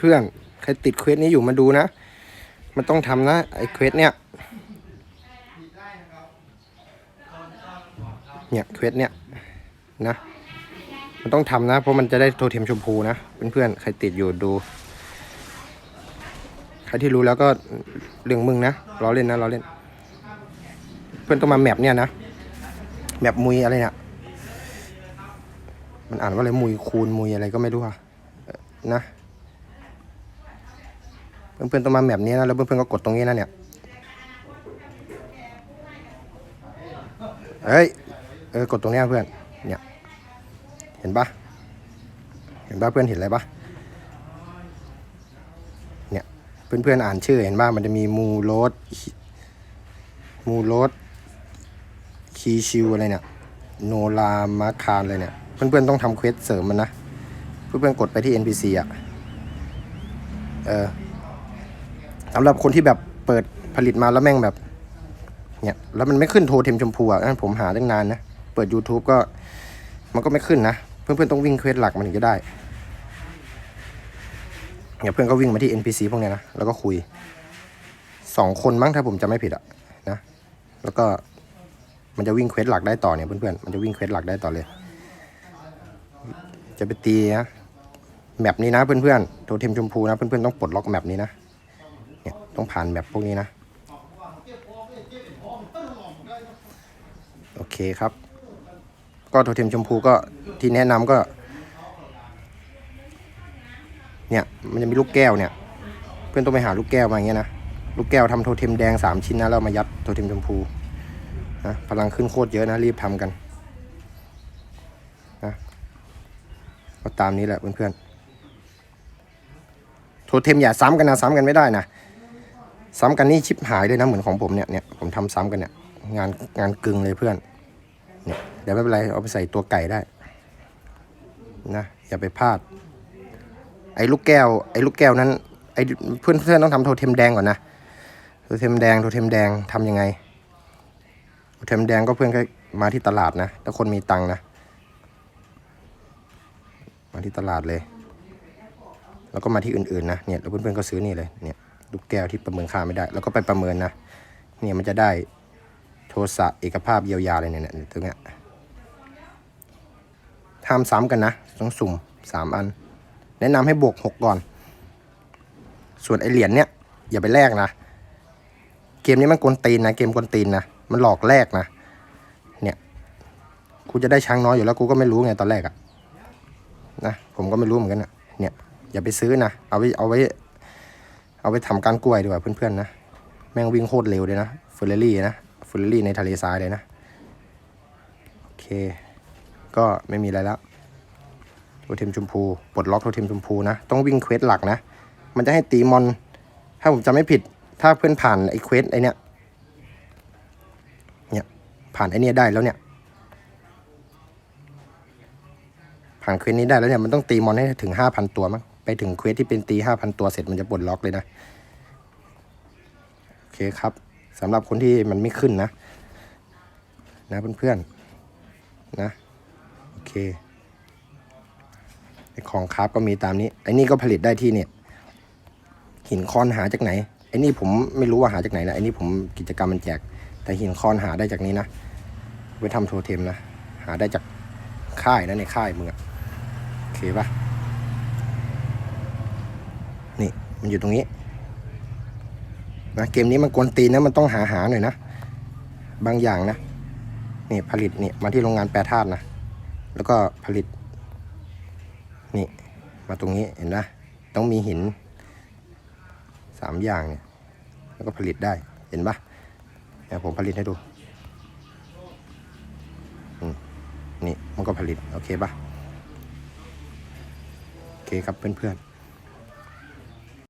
เพื่อนใครติดเควสนี้อยู่มาดูนะ มันต้องทำนะไอ้เควสเนี่ยเนี่ยเควสเนี่ยนะ มันต้องทำนะ เพราะมันจะได้โทเทมชมพูนะเพื่อนๆใครติดอยู่ดู ใครที่รู้แล้วก็เรื่องมึงนะล้อเล่นนะล้อเล่น เพื่อนต้องมาแมปเนี่ยนะแมปมุยอะไรเนี่ยมันอ่านว่าอะไรมุยคูณมุยอะไรก็ไม่รู้อะนะ เพื่อนๆต้องมาแมปนี้นะแล้วเพื่อนๆก็กดตรงนี้นะเนี่ยเฮ้ยเออกดตรงนี้เพื่อนเนี่ยเห็นปะเห็นปะเพื่อนเห็นอะไรปะเนี่ยเพื่อนๆอ่านชื่อเห็นปะมันจะมีมูโรสมูโรสคีชิวอะไรเนี่ยโนรามาคารอะไรเนี่ยเพื่อนๆต้องทำเควสเสริมมันนะเพื่อนๆกดไปที่ NPC อะเออ สำหรับคนที่แบบเปิดผลิตมาแล้วแม่งแบบ เนี่ย แล้วมันไม่ขึ้นโทเทมชมพูอะนั่นผมหาตั้งนานนะ เปิด YouTube ก็มันก็ไม่ขึ้นนะ เพื่อนๆต้องวิ่งเควสหลักมันถึงจะได้เนี่ยเพื่อนก็วิ่งมาที่ NPC พวกเนี้ยนะ แล้วก็คุยสองคนมั้งถ้าผมจำไม่ผิดอะนะ แล้วก็มันจะวิ่งเควสหลักได้ต่อเนี่ยเพื่อนๆ มันจะวิ่งเควสหลักได้ต่อเลย จะไปตีนะแมปนี้นะเพื่อนๆโทเทมชมพูนะเพื่อนๆต้องปลดล็อกแมปนี้นะ เนี่ยต้องผ่านแมปพวกนี้นะ โอเคครับ ก็โทเทมชมพูก็ที่แนะนำก็ เนี่ยมันจะมีลูกแก้วเนี่ย เพื่อนต้องไปหาลูกแก้วมาอย่างเงี้ยนะ ลูกแก้วทำโทเทมแดงสามชิ้นนะแล้วมายัดโทเทมชมพูนะพลังขึ้นโคตรเยอะนะรีบทำกันนะก็ตามนี้แหละเพื่อนๆโทเทมอย่าซ้ำกันนะซ้ำกันไม่ได้นะ ซ้ำกันนี่ชิปหายเลยนะเหมือนของผมเนี่ยเนี่ยผมทำซ้ำกันเนี่ยงานงานกึ่งเลยเพื่อนเนี่ยเดี๋ยวไม่เป็นไรเอาไปใส่ตัวไก่ได้นะอย่าไปพลาด ไอ้ลูกแก้ว ไอ้ลูกแก้วนั้นไอ้เพื่อนเพื่อนต้องทำโทเทมแดงก่อนนะโทเทมแดงโทเทมแดงทำยังไงโทเทมแดงก็เพื่อนก็มาที่ตลาดนะถ้าคนมีตังนะ มาที่ตลาดเลย แล้วก็มาที่อื่นๆนะเนี่ยแล้วเพื่อนๆก็ซื้อนี่เลยเนี่ย ลูกแก้วที่ประเมินค่าไม่ได้ แล้วก็ไปประเมินนะ เนี่ยมันจะได้โทสะเอกภาพเยียวยาอะไรเนี่ยเนี่ยตรงเนี้ยห้ามซ้ำกันนะต้องสุ่มสามอัน แนะนำให้บวกหกก่อน ส่วนไอเหรียญเนี่ย อย่าไปแลกนะ เกมนี้มันกวนตีนนะ เกมกวนตีนนะ มันหลอกแลกนะ เนี่ยกูจะได้ช้างน้อยอยู่แล้วกูก็ไม่รู้ไงตอนแรกอะนะผมก็ไม่รู้เหมือนกันนะเนี่ยอย่าไปซื้อนะ เอาไว้เอาไว้ เอาไปทำการกล้วยดีกว่าเพื่อนๆนะ แม่งวิ่งโคตรเร็วเลยนะเฟอร์รารี่นะเฟอร์รารี่ในทะเลทรายเลยนะ โอเค ก็ไม่มีอะไรแล้วโทเทมชมพู ปลดล็อกโทเทมชมพูนะ ต้องวิ่งเควสหลักนะ มันจะให้ตีมอน ถ้าผมจำไม่ผิด ถ้าเพื่อนผ่านไอ้เควสไอ้เนี้ยเนี่ย ผ่านไอ้เนี้ยได้แล้วเนี่ย ผ่านเควสนี้ได้แล้วเนี่ย มันต้องตีมอนให้ถึงห้าพันตัวมั้ง ไปถึงเควสที่เป็นตีห้าพันตัวเสร็จมันจะปลดล็อกเลยนะ โอเคครับสำหรับคนที่มันไม่ขึ้นนะ นะเพื่อนๆนะ โอเคไอของคราฟก็มีตามนี้ไอ้นี่ก็ผลิตได้ที่เนี่ย หินคอนหาจากไหนไอ้นี่ผมไม่รู้ว่าหาจากไหนนะไอ้นี่ผมกิจกรรมมันแจก แต่หินคอนหาได้จากนี้นะไว้ทำโทเทมนะ หาได้จากค่ายนะในค่ายมึงอะโอเคปะนี่ มันอยู่ตรงนี้นะเกมนี้มันกวนตีนนะมันต้องหาหาหน่อยนะบางอย่างนะนี่ผลิตนี่มาที่โรงงานแปรธาตุนะแล้วก็ผลิตนี่มาตรงนี้เห็นนะต้องมีหินสามอย่างเนี่ยแล้วก็ผลิตได้เห็นปะเดี๋ยวผมผลิตให้ดูนี่มันก็ผลิตโอเคปะโอเคครับเพื่อนๆ